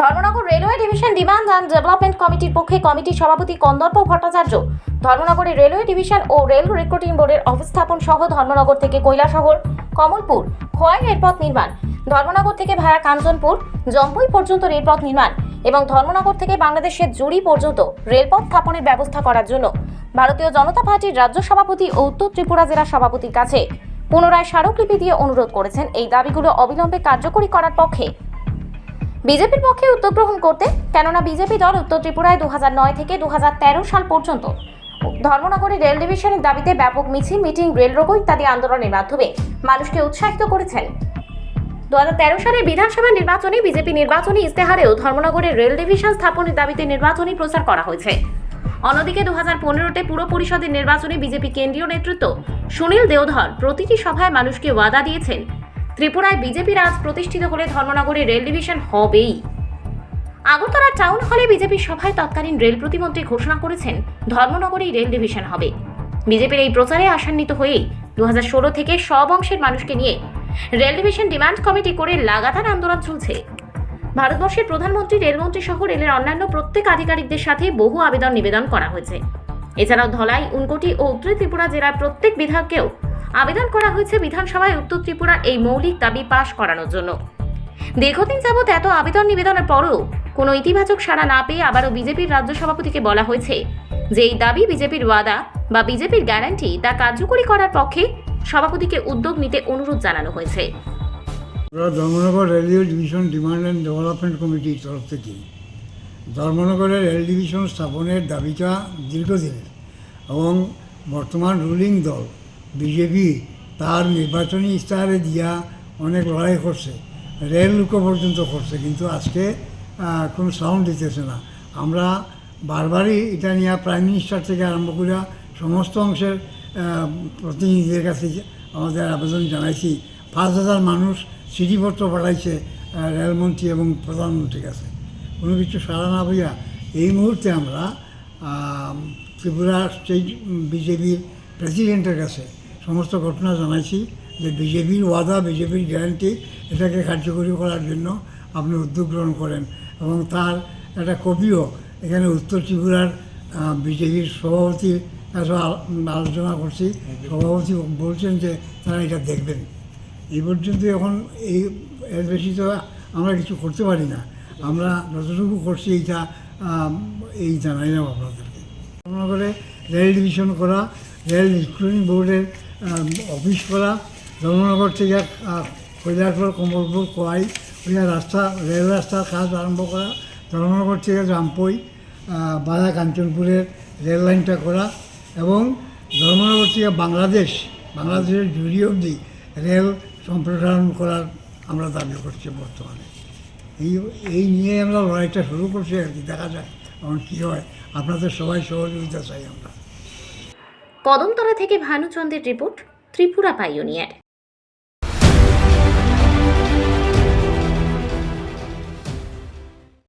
Dharmanagar railway division demand and development কমিটির পক্ষে কমিটির সভাপতি কন্দর্প ভট্টাচার্য, ধর্মনগরের রেলওয়ে ডিভিশন ও রেল রিক্রুটিং বোর্ডের অবস্থাপন সহ ধর্মনগর থেকে কৈলাসহর, কমলপুর, খোয়াই রেলপথ নির্মাণ, ধর্মনগর থেকে ভায়া কাঞ্চনপুর, জম্পুই পর্যন্ত রেলপথ নির্মাণ এবং ধর্মনগর থেকে বাংলাদেশের জুড়ি পর্যন্ত রেলপথ স্থাপনের ব্যবস্থা করার জন্য ভারতীয় জনতা পার্টির রাজ্য সভাপতি ও উত্তর ত্রিপুরা জেলা সভাপতির কাছে পুনরায় স্মারকলিপি দিয়ে অনুরোধ করেছেন। এই দাবিগুলো অবিলম্বে কার্যকরী করার পক্ষে বিজেপির পক্ষে উদ্যোগ গ্রহণ করতে, কেননা বিজেপি দল উত্তর ত্রিপুরায় দু হাজার নয় থেকে দু হাজার তেরো সাল পর্যন্ত। ধর্মনগরে রেল ডিভিশনের দাবিতে ব্যাপক মিছিল, মিটিং, রেল রোগো ইত্যাদি আন্দোলনের মাধ্যমে মানুষকে উৎসাহিত করেছেন। দু হাজার সালের বিধানসভা নির্বাচনে বিজেপি নির্বাচনী ইস্তেহারেও ধর্মনগরের রেল ডিভিশন স্থাপনের দাবিতে নির্বাচনী প্রচার করা হয়েছে। অন্যদিকে দু হাজার পনেরোতে পুর পরিষদের নির্বাচনে বিজেপি কেন্দ্রীয় নেতৃত্ব সুনীল দেওধর প্রতিটি সভায় মানুষকে ওয়াদা দিয়েছেন ত্রিপুরায় বিজেপি রাজ প্রতিষ্ঠিত হলে ধর্মনগরে রেল ডিভিশন হবেই। আগরতলা টাউন হলে বিজেপি সভায় তৎকালীন রেল প্রতিমন্ত্রী ঘোষণা করেছেন, ধর্মনগরেই রেল ডিভিশন হবে। বিজেপির এই প্রচারে আশান্বিত হয়েই দু হাজার ষোলো থেকে সব অংশের মানুষকে নিয়ে রেল ডিভিশন ডিমান্ড কমিটি করে লাগাতার আন্দোলন চলছে। ভারতবর্ষের প্রধানমন্ত্রী, রেলমন্ত্রী সহ রেলের অন্যান্য প্রত্যেক আধিকারিকদের সাথে বহু আবেদন নিবেদন করা হয়েছে। এছাড়াও ধলাই, উনকোটি ও উত্তর ত্রিপুরা জেলার প্রত্যেক বিধায়ককেও আবেদন করা হয়েছে বিধানসভায় উত্তর ত্রিপুরার এই মৌলিক দাবি পাশ করানোর জন্য। দীর্ঘদিন যাবৎ এত আবেদন নিবেদনের পরও কোনো ইতিবাচক সাড়া না পেয়ে আবারও বিজেপির রাজ্য সভাপতিকে বলা হয়েছে যে এই দাবি বিজেপির ওয়াদা বা বিজেপির গ্যারান্টি তা কার্যকরী করার পক্ষে সভাপতিকে উদ্যোগ নিতে অনুরোধ জানানো হয়েছে। Dharmanagar railway division demand and development কমিটির তরফ থেকে ধর্মনগরে রেল ডিভিশন স্থাপনের দাবিটা দীর্ঘদিনের এবং বর্তমান রুলিং দল বিজেপি তার নির্বাচনী ইস্তাহারে দিয়া অনেক লড়াই করছে। রেল লুকো পর্যন্ত করছে, কিন্তু আজকে কোনো সাউন্ড দিতেছে না। আমরা বারবারই এটা নিয়ে প্রাইম মিনিস্টার থেকে আরম্ভ করে সমস্ত অংশের প্রতিনিধিদের কাছে আমাদের আবেদন জানাইছি। পাঁচ হাজার মানুষ চিঠিপত্র পাঠাইছে রেলমন্ত্রী এবং প্রধানমন্ত্রীর কাছে। কোনো কিছু সাড়া না পাইয়া এই মুহূর্তে আমরা ত্রিপুরা স্টেট বিজেপির প্রেসিডেন্টের কাছে সমস্ত ঘটনা জানাইছি যে বিজেপির ওয়াদা, বিজেপির গ্যারান্টি এটাকে কার্যকরী করার জন্য আপনি উদ্যোগ গ্রহণ করেন এবং তার একটা কপিও এখানে উত্তর ত্রিপুরার বিজেপির সভাপতির কাছে আলোচনা করছি। সভাপতি বলছেন যে তারা এটা দেখবেন। এই পর্যন্ত এখন এই, এর বেশি তো আমরা কিছু করতে পারি না। আমরা যতটুকু করছি এইটা এই জানাই জানাইলাম আপনাদেরকে। ধর্মনগরে রেল ডিভিশন করা, রেল রিক্রুটিং বোর্ডের অফিস করা ধর্মনগর থেকে কৈলাসপুর কমলপুর, কোয়াই ওইয়া রাস্তা, রেল রাস্তার কাজ আরম্ভ করা ধর্মনগর থেকে রামপই বাধা কাঞ্চনপুরের রেল লাইনটা করা এবং ধর্মনগর থেকে বাংলাদেশ, বাংলাদেশের জুড়ি অবধি রেল সম্প্রসারণ করার আমরা দাবি করছি বর্তমানে। এই এই নিয়ে আমরা লড়াইটা শুরু করছি আর কি, দেখা যাক। এখন কী হয়? আপনাদের সবাই সহযোগিতা চাই আমরা। কদমতলা থেকে ভানুচন্দ্রের রিপোর্ট ত্রিপুরা পাইওনিয়ার।